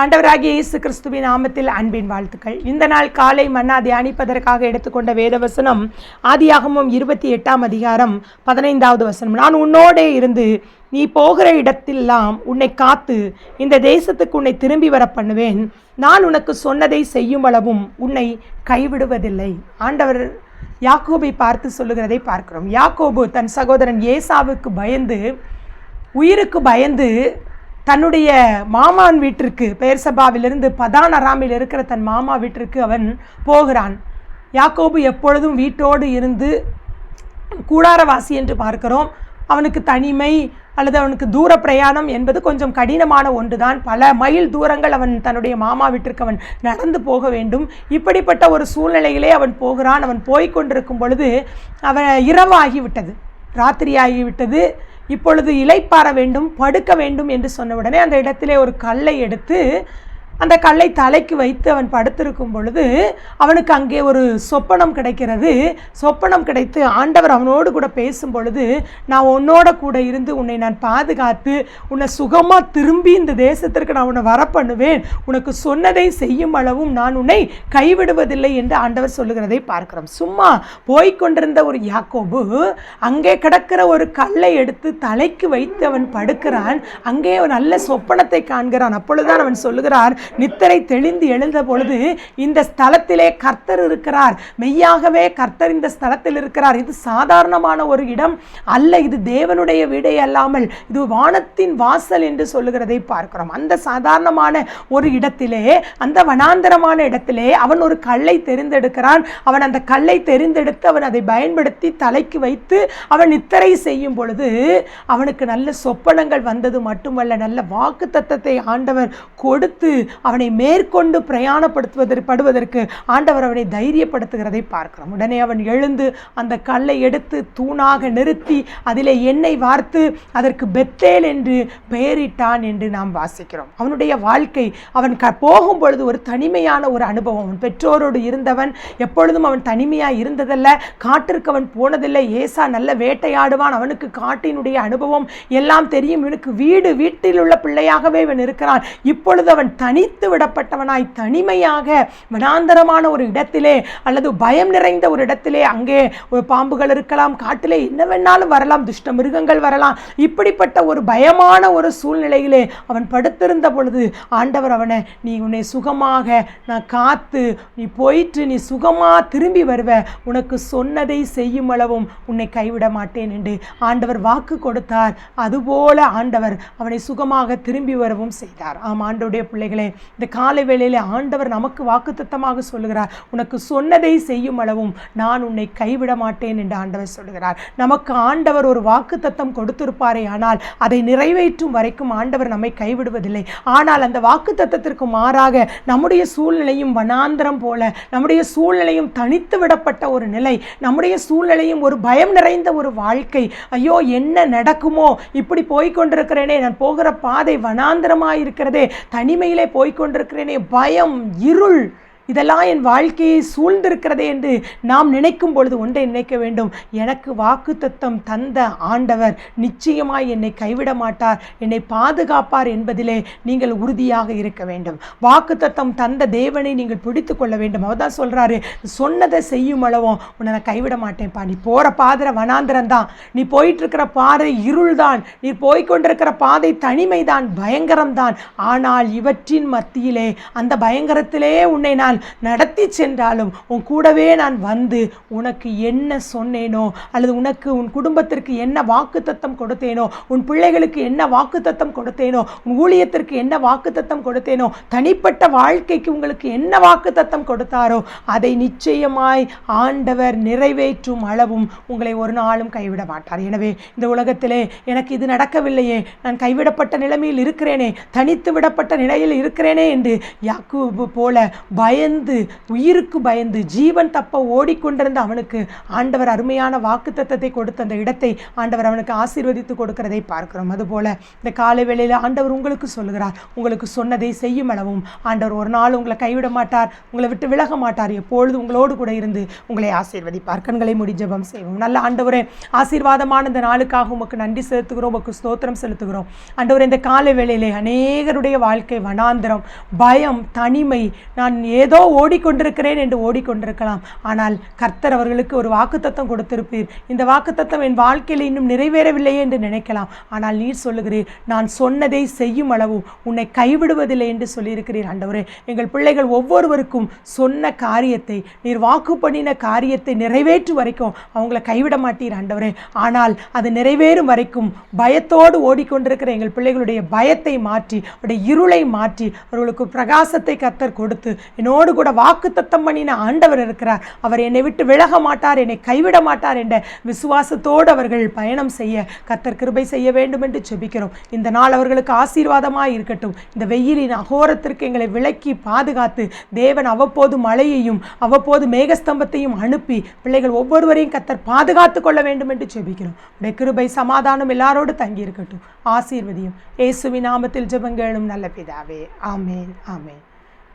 ஆண்டவராகிய இயேசு கிறிஸ்துவின் நாமத்தில் அன்பின் வாழ்த்துக்கள். இந்த நாள் காலை மன்னா தியானிப்பதற்காக எடுத்துக்கொண்ட வேதவசனம் ஆதியாகமும் இருபத்தி எட்டாம் அதிகாரம் பதினைந்தாவது வசனம். நான் உன்னோடே இருந்து நீ போகிற இடத்தெல்லாம் உன்னை காத்து இந்த தேசத்துக்கு உன்னை திரும்பி வர பண்ணுவேன். நான் உனக்கு சொன்னதை செய்யும் அளவும் உன்னை கைவிடுவதில்லை. ஆண்டவர் யாக்கோபை பார்த்து சொல்லுகிறதை பார்க்கிறோம். யாக்கோபு தன் சகோதரன் ஏசாவுக்கு பயந்து உயிருக்கு பயந்து தன்னுடைய மாமான் வீட்டிற்கு பெயர் சபாவிலிருந்து பதான் அராமில் இருக்கிற தன் மாமா வீட்டிற்கு அவன் போகிறான். யாக்கோபு எப்பொழுதும் வீட்டோடு இருந்து கூடாரவாசி என்று பார்க்கிறோம். அவனுக்கு தனிமை அல்லது அவனுக்கு தூர பிரயாணம் என்பது கொஞ்சம் கடினமான ஒன்றுதான். பல மைல் தூரங்கள் அவன் தன்னுடைய மாமா வீட்டிற்கு அவன் நடந்து போக வேண்டும். இப்படிப்பட்ட ஒரு சூழ்நிலையிலே அவன் போகிறான். அவன் போய்க்கொண்டிருக்கும் பொழுது அவன் இரவாகிவிட்டது. ராத்திரியாகிவிட்டது. இப்பொழுது இலைப்பாற வேண்டும் படுக்க வேண்டும் என்று சொன்ன உடனே அந்த இடத்திலே ஒரு கல்லை எடுத்து அந்த கல்லை தலைக்கு வைத்து அவன் படுத்திருக்கும் பொழுது அவனுக்கு அங்கே ஒரு சொப்பனம் கிடைக்கிறது. சொப்பனம் கிடைத்து ஆண்டவர் அவனோடு கூட பேசும் பொழுது நான் உன்னோட கூட இருந்து உன்னை நான் பாதுகாத்து உன்னை சுகமாக திரும்பி இந்த தேசத்திற்கு நான் உன்னை வர பண்ணுவேன் உனக்கு சொன்னதை செய்யும் அளவும் நான் உன்னை கைவிடுவதில்லை என்று ஆண்டவர் சொல்லுகிறதை பார்க்கிறோம். சும்மா போய்க்கொண்டிருந்த ஒரு யாக்கோபு அங்கே கிடக்கிற ஒரு கல்லை எடுத்து தலைக்கு வைத்து அவன் படுக்கிறான். அங்கே ஒரு நல்ல சொப்பனத்தை காண்கிறான். அப்பொழுதுதான் அவன் சொல்லுகிறார் நித்தரை தெளிந்து எழுந்த பொழுது இந்த ஸ்தலத்திலே கர்த்தர் இருக்கிறார். மெய்யாகவே கர்த்தர் இந்த ஸ்தலத்தில் இருக்கிறார். இது சாதாரணமான ஒரு இடம் அல்ல. இது தேவனுடைய வீடே அல்லாமல் இது வானத்தின் வாசல் என்று சொல்லுகிறதை பார்க்கிறோம். அந்த சாதாரணமான ஒரு இடத்திலே அந்த வனாந்தரமான இடத்திலே அவன் ஒரு கல்லை தெரிந்தெடுக்கிறான். அவன் அந்த கல்லை தெரிந்தெடுத்து அவன் அதை பயன்படுத்தி தலைக்கு வைத்து அவன் நித்தரை செய்யும் பொழுது அவனுக்கு நல்ல சொப்பனங்கள் வந்தது மட்டுமல்ல. நல்ல வாக்கு தத்தத்தை ஆண்டவர் கொடுத்து அவனை மேற்கொண்டு பிரயாணப்படுத்துவதற்கு படுவதற்கு ஆண்டவர் அவனை தைரியப்படுத்துகிறதை பார்க்கிறோம். உடனே அவன் எழுந்து அந்த கல்லை எடுத்து தூணாக நிறுத்தி அதிலே எண்ணெய் வார்த்து அதற்கு பெத்தேல் என்று பெயரிட்டான் என்று நாம் வாசிக்கிறோம். அவனுடைய வாழ்க்கை அவன் க போகும் பொழுது ஒரு தனிமையான ஒரு அனுபவம். அவன் பெற்றோரோடு இருந்தவன் எப்பொழுதும் அவன் தனிமையாக இருந்ததல்ல காட்டிற்கு அவன் போனதில்லை. ஏசா நல்ல வேட்டையாடுவான் அவனுக்கு காட்டினுடைய அனுபவம் எல்லாம் தெரியும். இவனுக்கு வீடு வீட்டில் உள்ள பிள்ளையாகவே இவன் இருக்கிறான். இப்பொழுது அவன் தனி அழித்து விடப்பட்டவனாய் தனிமையாக வனாந்தரமான ஒரு இடத்திலே அல்லது பயம் நிறைந்த ஒரு இடத்திலே அங்கே ஒரு பாம்புகள் இருக்கலாம் காட்டிலே என்ன வேணாலும் வரலாம் துஷ்ட மிருகங்கள் வரலாம். இப்படிப்பட்ட ஒரு பயமான ஒரு சூழ்நிலையிலே அவன் படுத்திருந்த பொழுது ஆண்டவர் அவனை நீ உன்னை சுகமாக நான் காத்து நீ போயிட்டு நீ சுகமாக திரும்பி வருவ. உனக்கு சொன்னதை செய்யும் அளவும் உன்னை கைவிட மாட்டேன் என்று ஆண்டவர் வாக்கு கொடுத்தார். அதுபோல ஆண்டவர் அவனை சுகமாக திரும்பி வரவும் செய்தார். ஆம் ஆண்டோடைய பிள்ளைகளே இந்த காலை வேளையில் ஆண்டவர் நமக்கு வாக்குத்தத்தமாக சொல்லுகிறார். உனக்கு சொன்னதை செய்யும் அளவும் நான் உன்னை கைவிட மாட்டேன் என்று ஆண்டவர் சொல்லுகிறார். நமக்கு ஆண்டவர் ஒரு வாக்குத்தத்தம் கொடுத்திருப்பாரே ஆனால் அதை நிறைவேற்றும் வரைக்கும் ஆண்டவர் நம்மை கைவிடுவதில்லை. ஆனால் அந்த வாக்குத்தத்தத்திற்கு மாறாக நம்முடைய சூழ்நிலையும் வனாந்திரம் போல நம்முடைய சூழ்நிலையும் தனித்து விடப்பட்ட ஒரு நிலை நம்முடைய சூழ்நிலையும் ஒரு பயம் நிறைந்த ஒரு வாழ்க்கை. ஐயோ என்ன நடக்குமோ? இப்படி போய்க்கொண்டிருக்கிறேனே நான் போகிற பாதை வனாந்திரமாக இருக்கிறதே தனிமையிலே போய் போய்கொண்டிருக்கிறேனே பயம் இருள் இதெல்லாம் என் வாழ்க்கையை சூழ்ந்திருக்கிறதே என்று நாம் நினைக்கும் பொழுது ஒன்றை நினைக்க வேண்டும். எனக்கு வாக்கு தத்தம் தந்த ஆண்டவர் நிச்சயமாய் என்னை கைவிட மாட்டார் என்னை பாதுகாப்பார் என்பதிலே நீங்கள் உறுதியாக இருக்க வேண்டும். வாக்கு தத்தம் தந்த தேவனை நீங்கள் பிடித்து கொள்ள வேண்டும். அவர் தான் சொல்கிறாரு சொன்னதை செய்யும் அளவும் உன்னை நான் கைவிட மாட்டேன்ப்பா. நீ போகிற பாதை வனாந்திரம் தான். நீ போயிட்டுருக்கிற பாதை இருள் தான். நீ போய்கொண்டிருக்கிற பாதை தனிமை தான் பயங்கரம் தான் ஆனால் இவற்றின் மத்தியிலே அந்த பயங்கரத்திலே உன்னை நான் நடத்தி சென்றாலும் உன் கூடவே நான் வந்து உனக்கு என்ன சொன்னேனோ அல்லது உனக்கு உன் குடும்பத்திற்கு என்ன வாக்குத்தத்தம் கொடுத்தேனோ உன் பிள்ளைகளுக்கு என்ன வாக்குத்தத்தம் கொடுத்தேனோ உன் ஊழியத்திற்கு என்ன வாக்குத்தத்தம் கொடுத்தேனோ தனிப்பட்ட வாழ்க்கைக்கு உங்களுக்கு என்ன வாக்குத்தத்தம் கொடுத்தாரோ அதை நிச்சயமாய் ஆண்டவர் நிறைவேற்றும் அளவும் உங்களை ஒரு நாளும் கைவிட மாட்டார். எனவே இந்த உலகத்திலே எனக்கு இது நடக்கவில்லையே நான் கைவிடப்பட்ட நிலைமையில் இருக்கிறேனே தனித்து விடப்பட்ட நிலையில் இருக்கிறேனே என்று யாக்கு போல பய பயந்து உயிருக்கு பயந்து ஜீவன் தப்ப ஓடிக்கொண்டிருந்த அவனுக்கு ஆண்டவர் அருமையான வாக்குத்தத்தத்தை கொடுத்த அந்த இடத்தை ஆண்டவர் அவனுக்கு ஆசீர்வதித்து கொடுக்கிறதை பார்க்கிறோம். அதுபோல இந்த காலை வேளையில் ஆண்டவர் உங்களுக்கு சொல்லுகிறார். உங்களுக்கு சொன்னதை செய்யும் அளவும் ஆண்டவர் ஒரு நாள் உங்களை கைவிட மாட்டார் உங்களை விட்டு விலக மாட்டார். எப்பொழுது உங்களோடு கூட இருந்து உங்களை ஆசீர்வதிப்பார். கண்களை முடி செய்வோம். நல்ல ஆண்டவரே ஆசீர்வாதமான இந்த நாளுக்காக உமக்கு நன்றி செலுத்துகிறோம் உமக்கு ஸ்தோத்திரம் செலுத்துகிறோம். ஆண்டவர் இந்த காலை வேளையிலே அநேகருடைய வாழ்க்கை வனாந்திரம் பயம் தனிமை நான் ஏதோ ஓடிக்கொண்டிருக்கிறேன் என்று ஓடிக்கொண்டிருக்கலாம். ஆனால் கர்த்தர் அவர்களுக்கு ஒரு வாக்குத்தத்தம் கொடுத்திருப்பீர். இந்த வாக்குத்தத்தம் என் வாழ்க்கையில் இன்னும் நிறைவேறவில்லையே என்று நினைக்கலாம். ஆனால் நீர் சொல்லுகிறீர் நான் சொன்னதை செய்யும் அளவு உன்னை கைவிடுவதில்லை என்று சொல்லியிருக்கிறீர். ஆண்டவரே எங்கள் பிள்ளைகள் ஒவ்வொருவருக்கும் சொன்ன காரியத்தை நீர் வாக்கு பண்ணின காரியத்தை நிறைவேற்று வரைக்கும் அவங்கள கைவிட மாட்டீர் ஆண்டவரே. ஆனால் அது நிறைவேறும் வரைக்கும் பயத்தோடு ஓடிக்கொண்டிருக்கிற எங்கள் பிள்ளைகளுடைய பயத்தை மாற்றி அவருடைய இருளை மாற்றி அவர்களுக்கு பிரகாசத்தை கத்தர் கொடுத்து என்னோடு கூட வாக்கு தத்தம் பண்ணின ஆண்டவர் இருக்கிறார். அவர் என்னை விட்டு விலக மாட்டார் என்னை கைவிட மாட்டார் என்ற விசுவாசத்தோடு அவர்கள் பயணம் செய்ய கத்தர் கிருபை செய்ய வேண்டும் என்று செபிக்கிறோம் இந்த நாள் அவர்களுக்கு ஆசீர்வாதமாக இருக்கட்டும். இந்த வெயிலின் அகோரத்திற்கு எங்களை விலக்கி பாதுகாத்து தேவன் அவ்வப்போது மழையையும் அவ்வப்போது மேகஸ்தம்பத்தையும் அனுப்பி பிள்ளைகள் ஒவ்வொருவரையும் கத்தர் பாதுகாத்து கொள்ள வேண்டும் என்று செபிக்கிறோம் உடைய கிருபை சமாதானம் எல்லாரோடு தங்கி இருக்கட்டும். ஆசீர்வதியும். இயேசுவின் நாமத்தில் ஜெபங்களும் நல்ல பிதாவே. ஆமேன் ஆமேன்.